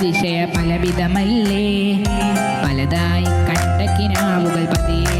അതിശയ പലവിധമല്ലേ? പലതായി കണ്ടക്കിനാവുകൾ പതിയെ